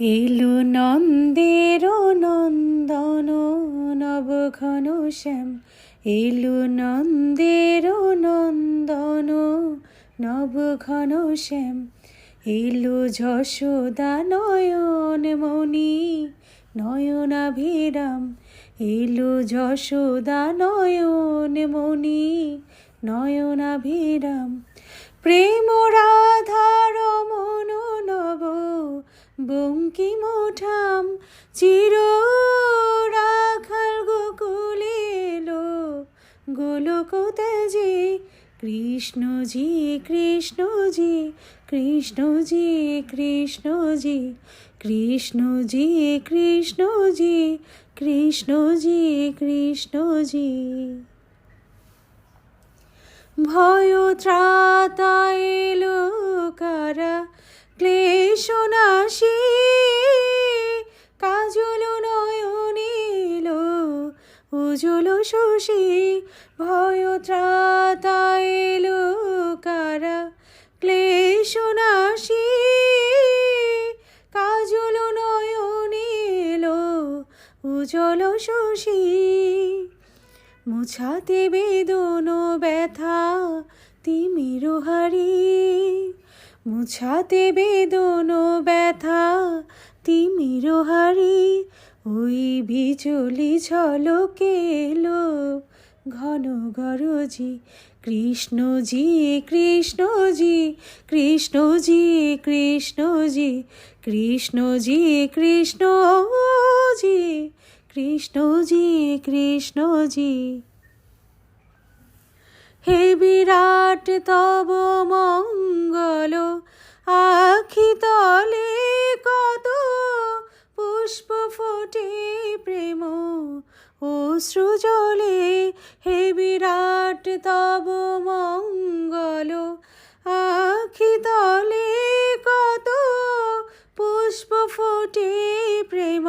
এলু নন্দের নন্দন নবঘন শ্যাম। এলু নন্দের নন্দন নবঘন শ্যাম। এলু যশোদা নয়ন মণি নয়নাভিরাম এলু যশোদা নয়ন মণি নয়নাভিরাম প্রেম চির রাখাল গোকুলে এলো গোলক কৃষ্ণজি কৃষ্ণজি কৃষ্ণজি কৃষ্ণজি কৃষ্ণজি কৃষ্ণজি কৃষ্ণজি কৃষ্ণজি। ভয় ত্রাতা এলো কারা, ক্লেশ উজ্জ্বল শশী ভয় ত্রাতা এলো কারা ক্লেশ নাশি কাজল নয়নীল উজ্জ্বল শশী। মুছাতে বেদন ব্যথা তিমির হারি মুছাতে বেদন ব্যথা তিমির হারি ওই বিচলি ঝলকে এলো ঘন গরজি। কৃষ্ণজি কৃষ্ণজি কৃষ্ণজি কৃষ্ণজি কৃষ্ণজি কৃষ্ণজি কৃষ্ণজি কৃষ্ণজি। হে বিরাট তব মঙ্গল, আখি তলে অশ্রু জলে হে বিরাট তব মঙ্গল। আখি তলে কত পুষ্প ফোটে প্রেম।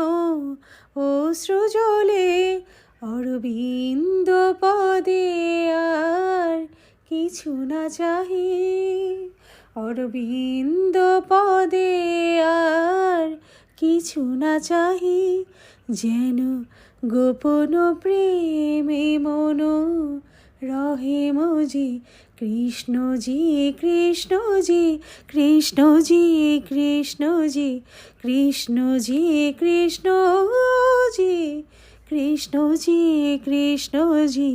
অশ্রু জলে অরবিন্দ পদে আর কিছু না চাহি। অরবিন্দ পদে আর কিছু না চাহি। যেন গোপন প্রেমে মন রহে মজি। কৃষ্ণজি কৃষ্ণজি কৃষ্ণজি কৃষ্ণজি কৃষ্ণজি কৃষ্ণজি কৃষ্ণজি কৃষ্ণজি